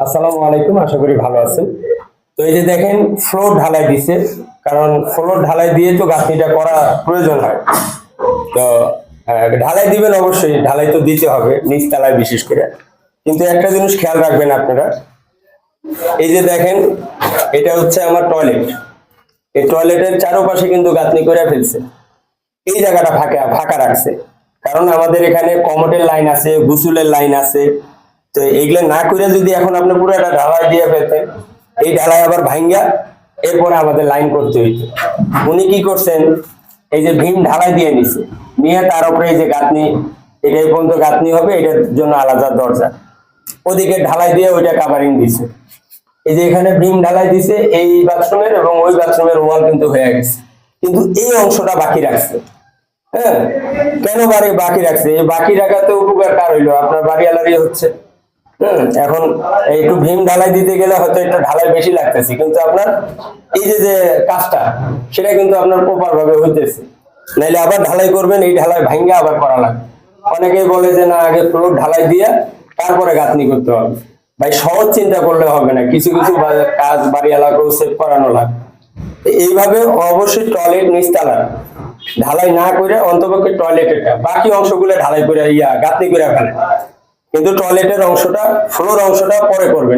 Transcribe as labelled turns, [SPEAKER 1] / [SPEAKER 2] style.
[SPEAKER 1] আসসালামু আলাইকুম, আশা করি ভালো আছেন। তো এই যে দেখেন, ফ্লোর ঢালাই দিছে, কারণ ফ্লোর ঢালাই দিয়ে তো গাঁথনিটা করা প্রয়োজন হয়। তো ঢালাই দিবেন অবশ্যই, ঢালাই তো দিতে হবে নিচ তলায় বিশেষ করে। কিন্তু একটা জিনিস খেয়াল রাখবেন আপনারা, এই যে দেখেন, এটা হচ্ছে আমার টয়লেট। এই টয়লেটের চারপাশে কিন্তু গাঁথনি করে ফেলছে। এই জায়গাটা ফাঁকা ফাঁকা রাখছে। কারণ আমাদের এখানে কমোটের লাইন আছে, গুসুলের লাইন আছে তো এইগুলো না করে যদি এখন আপনি পুরো একটা ঢালাই দিয়ে ফেলতেন, এই ঢালাই আবার ভাঙ্গা এরপরে আমাদের লাইন করতে হইতো। উনি কি করছেন, এই যে ভীম ঢালাই দিয়ে নিছে, নিয়ে তার উপরে এই যে গাঁথনি এটা এই পর্যন্ত গাঁথনি হবে, এটার জন্য আলাদা দরজা। ওদিকে ঢালাই দিয়ে ওইটা কাভারিং দিছে। এই যে এখানে ভীম ঢালাই দিছে, এই বাথরুমের এবং ওই বাথরুমের ওয়াল কিন্তু হয়ে গেছে। কিন্তু এই অংশটা বাকি রাখছে। হ্যাঁ কেন বাড়ি বাকি রাখছে? এই বাকি রাখাতে উপকার কার হইল? আপনার বাড়ি আলারি হচ্ছে। এখন একটু ভীম ঢালাই দিতে গেলে হয়তো একটা ঢালাই বেশি লাগতেছে, কিন্তু আপনার এই যে যে কাজটা, সেটা কিন্তু আপনার প্রপার ভাবে হইতেছে। নাইলে আবার ঢালাই করবেন, এই ঢালাই ভাঙ্গে আবার করা লাগবে। অনেকেই বলে যে, না, আগে ফ্লোর ঢালাই দিয়া তারপরে গাঁথনি করতে হবে। ভাই, সহজ চিন্তা করলে হবে না, কিছু কিছু কাজ, বাড়ি, এলাকাও সেভ করানো লাগবে। এইভাবে অবশ্যই টয়লেট নিচতলা ঢালাই না করে অন্তপক্ষে টয়লেটেরটা, বাকি অংশগুলো ঢালাই করে ইয়া, গাঁথনি করে ফেলে কিন্তু টয়লেটের অংশটা ফ্লোর অংশটা পরে করবেন।